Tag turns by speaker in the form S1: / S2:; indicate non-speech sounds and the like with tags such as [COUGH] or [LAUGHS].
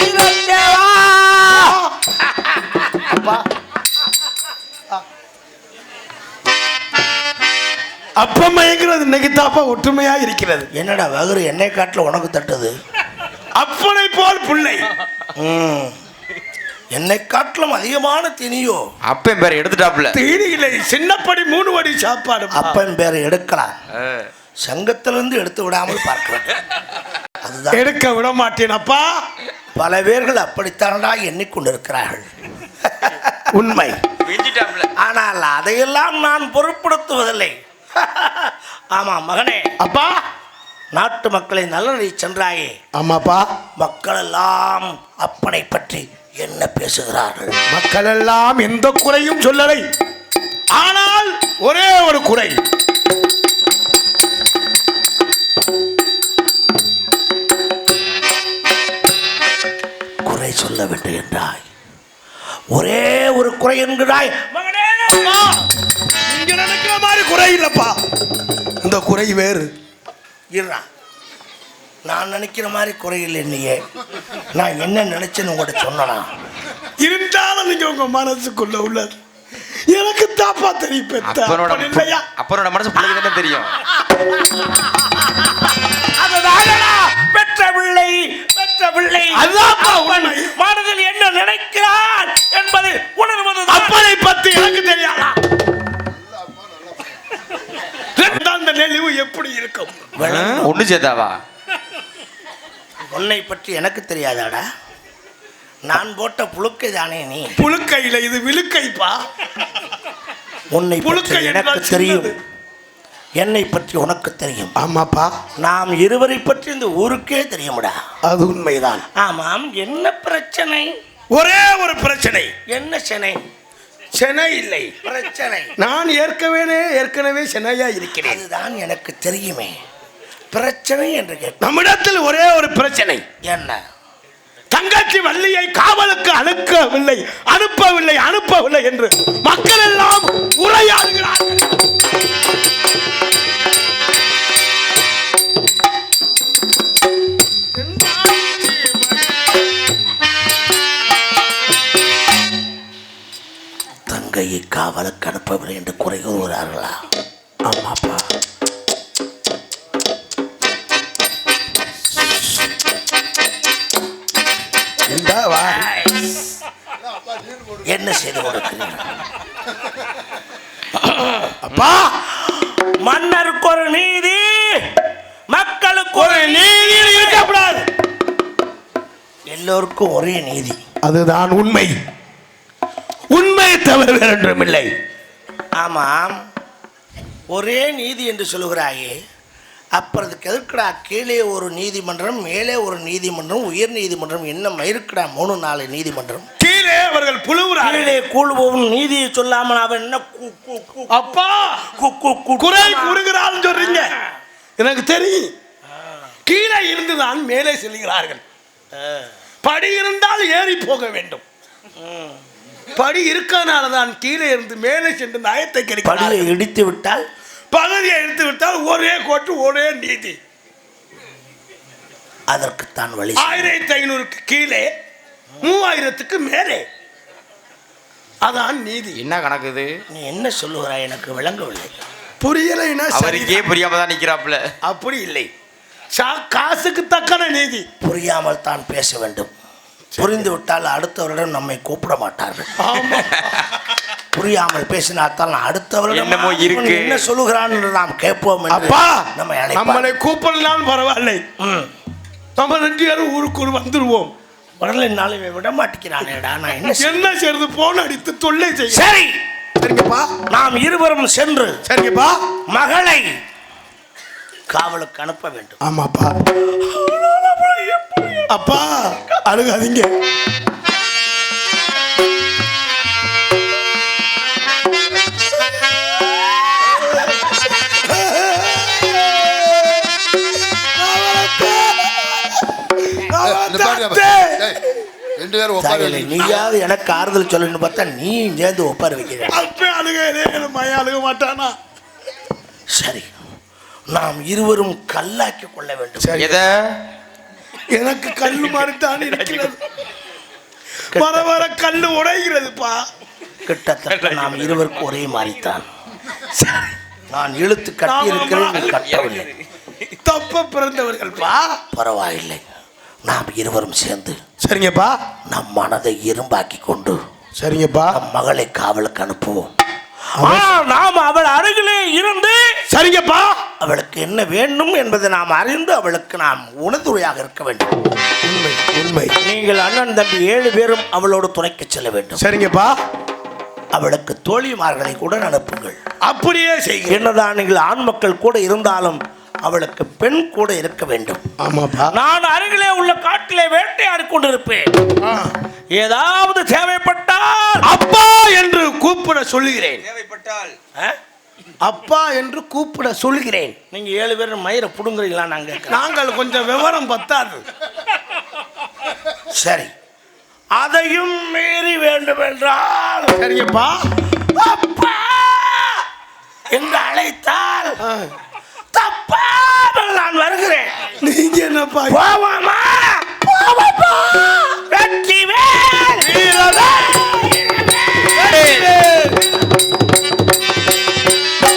S1: வீரத்தேவா
S2: அப்பா அப்பா மயங்கிறது இன்னைக்கு தாப்பா ஒற்றுமையா இருக்கிறது.
S1: என்னடா வகுறு என்னை காட்டில் உனக்கு தட்டுது?
S2: அப்பனை போல் பிள்ளை.
S1: என்னை காட்டிலும் அதிகமான தினியோ
S3: அப்பன் பேரை எடுத்துட்டாப்ல
S2: தீனியிலே சின்னப்படி மூணு வடி சாப்பாடு.
S1: அப்பன் பேரை எடுக்கலாம். சங்கத்திலிருந்து எடுத்து விடாமல் பார்க்கிறேன் அதுதான்
S2: எடுக்க விட மாட்டேன் அப்பா.
S1: பல பேர்கள் அப்படித்தானடா எண்ணிக்கொண்டிருக்கிறார்கள். [LAUGHS] உண்மை. ஆனால் அதையெல்லாம் நான் பொருட்படுத்துவதில்லை. [LAUGHS] ஆமா மகனே.
S2: அப்பா.
S1: நாட்டு மக்களை நலனை சென்றாயே.
S2: ஆமாப்பா.
S1: மக்கள் எல்லாம் அப்பனை பற்றி என்ன பேசுகிறார்கள்?
S2: மக்கள் எல்லாம் எந்த குறையும் சொல்லலை. ஆனால் ஒரே ஒரு குறை.
S1: குறை சொல்ல வேண்டும் என்றாய். ஒரே ஒரு குறை என்கிறாய்.
S2: நினைக்கிற மாதிரி குறை இல்லப்பா. இந்த குறை வேறு.
S1: நான் நினைக்கிற மாதிரி குறை இல்லை நீயே நான் என்ன நினைச்சேன்னு உங்கள்கிட்ட சொன்னனா?
S2: இருந்தாலும் நீங்க உங்க மனசுக்குள்ள உள்ளது. எனக்கு தாப்பா தெரியும்
S3: அப்பனோட மனசு பிள்ளைக்கு தானே தெரியும். [LAUGHS]
S1: பிள்ளை. மனதில் என்ன நினைக்கிறான் என்பதை உணர்வது
S2: அப்பனை பத்தி எனக்கு தெரியாதா? அந்த நெளிவு எப்படி இருக்கும்?
S3: ஒண்ணு சேதாவா
S1: உன்னை பற்றி எனக்கு தெரியாதாடா? நான் போட்ட புழுக்கை தானே நீ?
S2: புழுக்கையில இது விழுக்கைப்பா.
S1: உன்னை
S2: புழுக்கை
S1: எனக்கு தெரியும். என்னை பற்றி உனக்கு தெரியும்.
S2: ஆமாப்பா.
S1: நாம் இருவரை பற்றி இந்த ஊருக்கே தெரியும்டா.
S2: அது உண்மைதான்.
S1: ஆமாம் என்ன பிரச்சனை?
S2: ஒரே ஒரு பிரச்சனை.
S1: என்ன சென்னை?
S2: சென்னை இல்லை.
S1: பிரச்சனை.
S2: நான் ஏற்கனவே ஏற்கனவே சென்னையா இருக்கிறேன்.
S1: அதுதான் எனக்கு தெரியுமே. பிரச்சனை என்று கேட்ட
S2: நம்மிடத்தில் ஒரே ஒரு பிரச்சனை.
S1: என்ன?
S2: தங்கச்சி வள்ளியை காவலுக்கு அனுப்பவில்லை அனுப்பவில்லை அனுப்பவில்லை என்று மக்கள் எல்லாம் உரையாடுகிறார்கள்.
S1: தங்கையை காவலுக்கு அனுப்பவில்லை என்று குறை கூறுகிறார்களா? ஆமாப்பா. என்ன செய்து கொடுக்கிறீர்கள்
S2: அப்பா!
S1: மன்னருக்கு ஒரு நீதி மக்களுக்கு ஒரு
S2: நீதி இருக்கக்கூடாது.
S1: எல்லோருக்கும் ஒரே நீதி.
S2: அதுதான் உண்மை. தவிர வேறொன்றுமில்லை.
S1: ஆமாம். ஒரே நீதி என்று சொல்லுகிறாயே. அப்புறம் எதுக்குடா கீழே ஒரு நீதிமன்றம் மேலே ஒரு நீதிமன்றம் உயர் நீதிமன்றம் என்ன மயிருக்குடா மூணு நாலு நீதிமன்றம்?
S2: கீழே அவர்கள் புழுவுறார்கள்
S1: கீழே கூழுவோம் நீதியை சொல்லாமல் அவன் என்ன
S2: அப்பா!
S1: கு- கு- கு-
S2: குறை கூறுகிறாள் சொல்றீங்க. எனக்கு தெரியும். கீழே இருந்துதான் மேலே செல்கிறார்கள். படி இருந்தால் ஏறி போக வேண்டும். படி இருக்கனால தான் கீழே இருந்து மேலே சென்று நயத்தை
S1: படியை
S2: கிடைக்கிறார்கள்
S1: இடித்து விட்டால்?
S2: பகுதியை எடுத்து விட்டால் ஒரே கோட்டு ஒரே நீதி.
S1: அதற்குத்தான் வழி
S2: ஆயிரத்தி ஐநூறுக்கு கீழே மூவாயிரத்துக்கு மேலே. அதான் நீதி.
S3: என்ன கணக்கு இது?
S1: நீ என்ன சொல்லுகிறாய்? எனக்கு விளங்கவில்லை.
S2: புரியலைன்னா
S3: அவருக்கே. புரியாம தான் நிக்கிறாப்ல
S2: அப்படி இல்லை. சா- காசுக்கு தக்கன நீதி.
S1: புரியாமல் தான் பேச வேண்டும். புரிந்து விட்டால் அடுத்தவரிடம் நம்மை கூப்பிட மாட்டார்கள்.
S2: ஆமா.
S1: புரியாமல் பேசினால்தான் அடுத்தவரிடம்
S3: என்னமோ
S1: "இவன்
S3: இருக்கு."
S1: என்ன சொல்லுகிறான் நாம் கேட்போம்
S2: அப்பா
S1: நம்மை
S2: நம்மளை கூப்பிடலாம் பரவாயில்லை.
S1: ம்.
S2: நம்ம ரெண்டு பேரும் ஊருக்குள் வந்துருவோம்.
S1: உடனே நாளை இவன் விட மாட்டேங்கிறானேடா நான் என்ன
S2: என்ன செய்யறது போன் அடித்து தொல்லை செய்ய.
S1: சரி.
S2: சரிங்கப்பா.
S1: நாம் இருவரும் சென்று
S2: சரிங்கப்பா.
S1: மகளை காவலுக்கு அனுப்ப வேண்டும்.
S2: ஆமாப்பா. அப்பா அழுகாதீங்க.
S4: ரெண்டு பேரும் உட்கார
S1: நீயாவது எனக்கு ஆறுதல் சொல்லணும்னு பார்த்தா நீ சேர்ந்து ஒப்பார வைக்கிற.
S2: அப்ப அழுகையிலே மய அழுக மாட்டானா?
S1: சரி நாம் இருவரும் கல்லாக்கி கொள்ள வேண்டும்.
S2: சரி எனக்கு கல்லு மாதிரித்தான் இருக்கிறது. வர வர கல்லு உடைகிறதுப்பா.
S1: கிட்டத்தட்ட நாம் இருவருக்கும் ஒரே மாதிரித்தான் நான் இழுத்து கட்டி இருக்கிறேன் கட்டவில்லை.
S2: தப்ப பிறந்தவர்கள்ப்பா.
S1: பரவாயில்லை. நாம் இருவரும் சேர்ந்து
S2: சரிங்கப்பா.
S1: நம் மனதை இரும்பாக்கி கொண்டு
S2: சரிங்கப்பா.
S1: மகளை காவலுக்கு அனுப்புவோம். நாம் அவள் அருகிலே அவளுக்கு என்ன வேண்டும் என்பதை நாம் அறிந்து அவளுக்கு நாம் உணர்துறையாக இருக்க வேண்டும்.
S2: உண்மை உண்மை.
S1: நீங்கள் அண்ணன் தம்பி ஏழு பேரும் அவளோடு துணைக்கு செல்ல வேண்டும்.
S2: சரிங்கப்பா.
S1: அவளுக்கு தோழிமார்களை கூட அனுப்புங்கள்.
S2: அப்படியே செய்கிறேன்
S1: என்னதான் நீங்கள் ஆண் மக்கள் கூட இருந்தாலும் அவளுக்கு பெண் கூட இருக்க வேண்டும்.
S2: ஆமாப்பா.
S1: நான் அருகிலே உள்ள காட்டிலே வேட்டையாடி கொண்டிருப்பேன்.
S2: ஆ.
S1: ஏதாவது தேவைப்பட்டால்
S2: அப்பா என்று கூப்பிட சொல்லுகிறேன்.
S3: தேவைப்பட்டால்
S1: ஆ?
S2: அப்பா என்று கூப்பிட சொல்கிறேன்.
S1: நீங்க ஏழு பேரும் மயிரை புடுங்குறீங்களா நாங்க கேட்கிறோம்.
S2: நாங்கள் கொஞ்சம் விவரம் பத்தாது.
S1: சரி. அதையும் மீறி வேண்டும் என்றால் அப்பா என்று அழைத்தால்
S2: ஆ.
S1: தப்பாமல் நான் வருகிறேன்.
S2: நீங்க என்னப்பா?